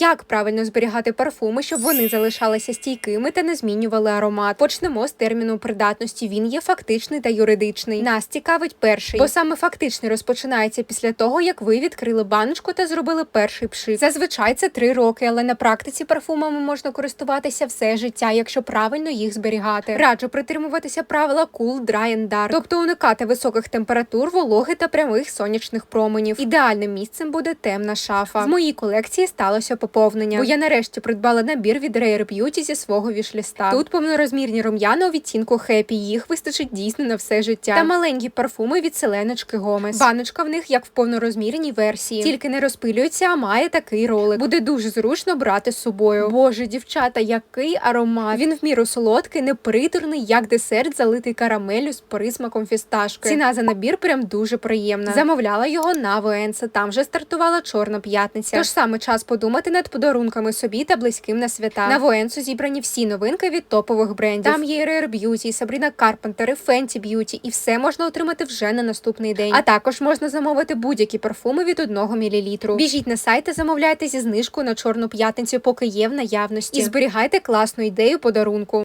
Як правильно зберігати парфуми, щоб вони залишалися стійкими та не змінювали аромат? Почнемо з терміну придатності. Він є фактичний та юридичний. Нас цікавить перший, бо саме фактичний розпочинається після того, як ви відкрили баночку та зробили перший пшик. Зазвичай це три роки, але на практиці парфумами можна користуватися все життя, якщо правильно їх зберігати. Раджу притримуватися правила cool, dry and dark, тобто уникати високих температур, вологи та прямих сонячних променів. Ідеальним місцем буде темна шафа. В моїй колекції сталося поповнення, бо я нарешті придбала набір від Rare Beauty зі свого вішліста. Тут повнорозмірні рум'яна у відтінку Happy, їх вистачить дійсно на все життя. Та маленькі парфуми від селеночки Гомес. Баночка в них як в повнорозмірній версії, тільки не розпилюється, а має такий ролик. Буде дуже зручно брати з собою. Боже, дівчата, який аромат! Він в міру солодкий, неприторний, як десерт, залитий карамелю з присмаком фісташки. Ціна за набір прям дуже приємна. Замовляла його на Венса. Там вже стартувала чорна п'ятниця. Тож саме час подумати над подарунками собі та близьким на свята. На Военсу зібрані всі новинки від топових брендів. Там є Rare Beauty, Sabrina Carpenter, і Fenty Beauty, і все можна отримати вже на наступний день. А також можна замовити будь-які парфуми від 1 мл. Біжіть на сайт та замовляйте зі знижкою на чорну п'ятницю, поки є в наявності. І зберігайте класну ідею подарунку.